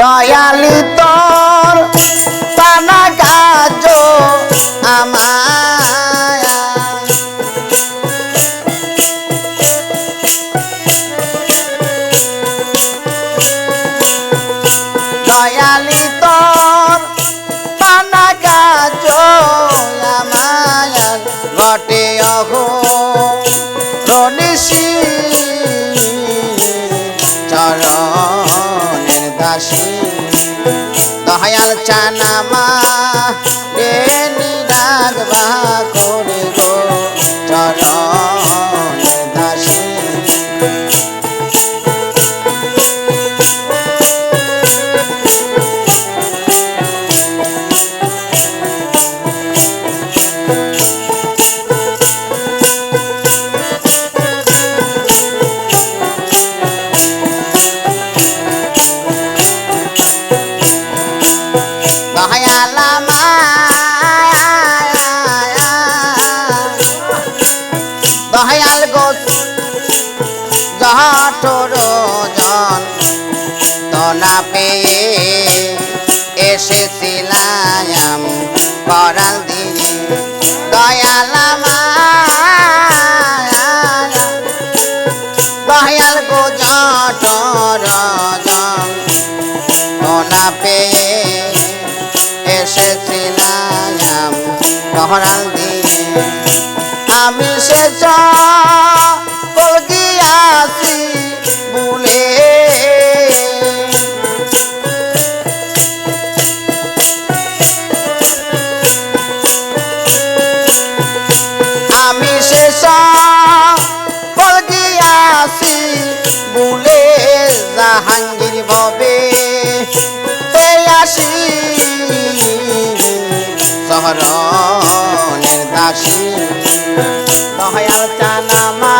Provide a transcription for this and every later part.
দয়ালি তোর পানা কাজ দয়ালি তোর চানামা রে নিরাগবা করে আমি সে গিয়াছি বলে। আমি সে গিয়াছি বলে জাহাঙ্গীর ভবে দয়াল চানামা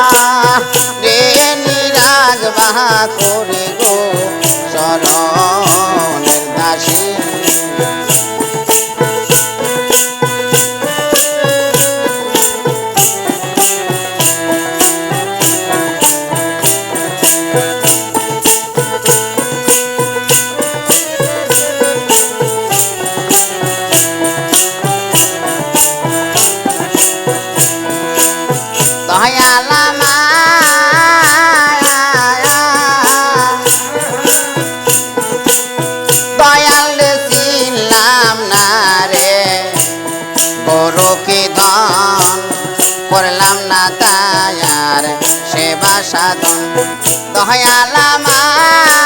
রে নিরাগ বাহা করে দয়ালামা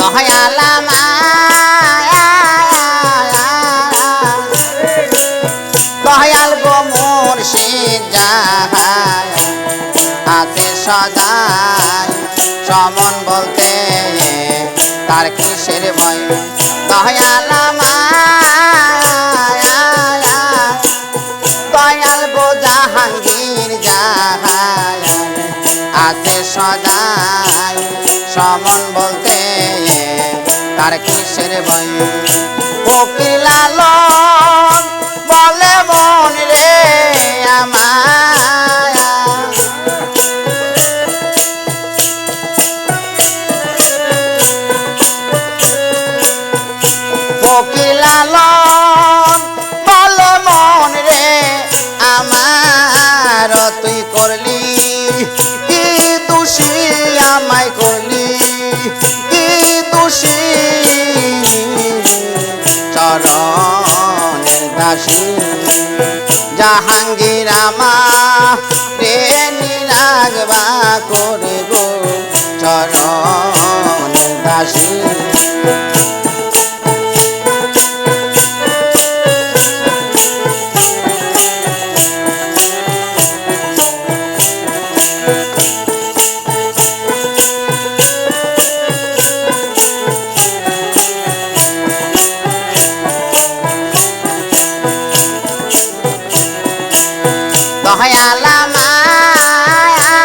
দয়াল কিসের ভয়। দয়ালামা দয়াল গো জাহাঙ্গীর আছে সদায় সমন বলতে তার কিসের ভয়? কোকিলালন বলে কি লালন বল মন রে, আমার তুই করলি কি দোষী আমায় করলি কি দোষী চরণ দাসী। জাহাঙ্গীর আমার মায়া।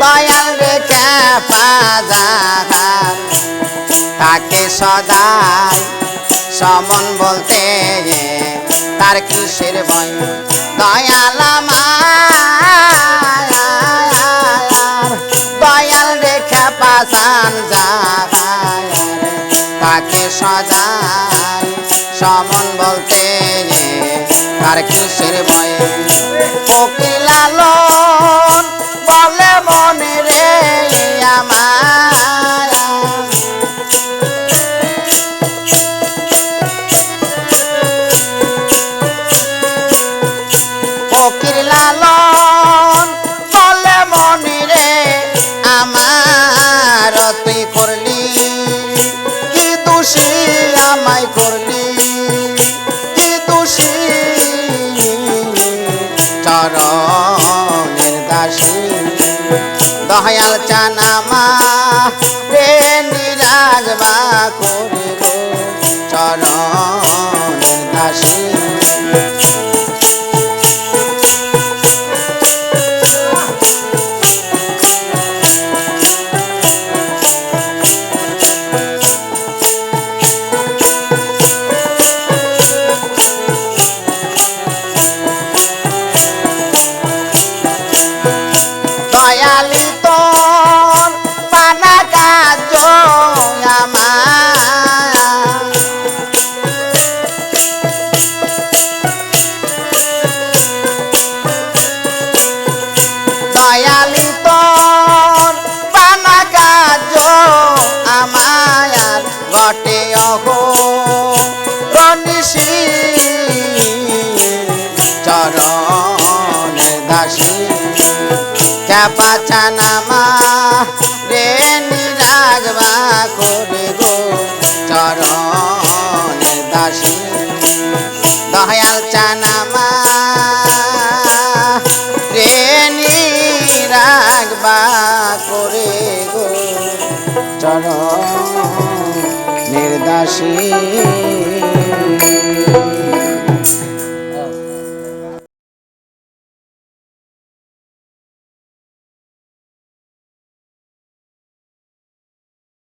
দয়াল রেখে পাজাহার তাকে সদাই সমন বলতে তার কিসের ভয়? দয়ালা মায়া। তার কিসের ভয়ে? কোকিলালন বলে মনে রে আমার ফকির তারা চাপা চানামা রে নিরাগবা করে গো চরণের দাসী। দয়াল চানামা রে নিরাগবা করে গো চরণের দাসী।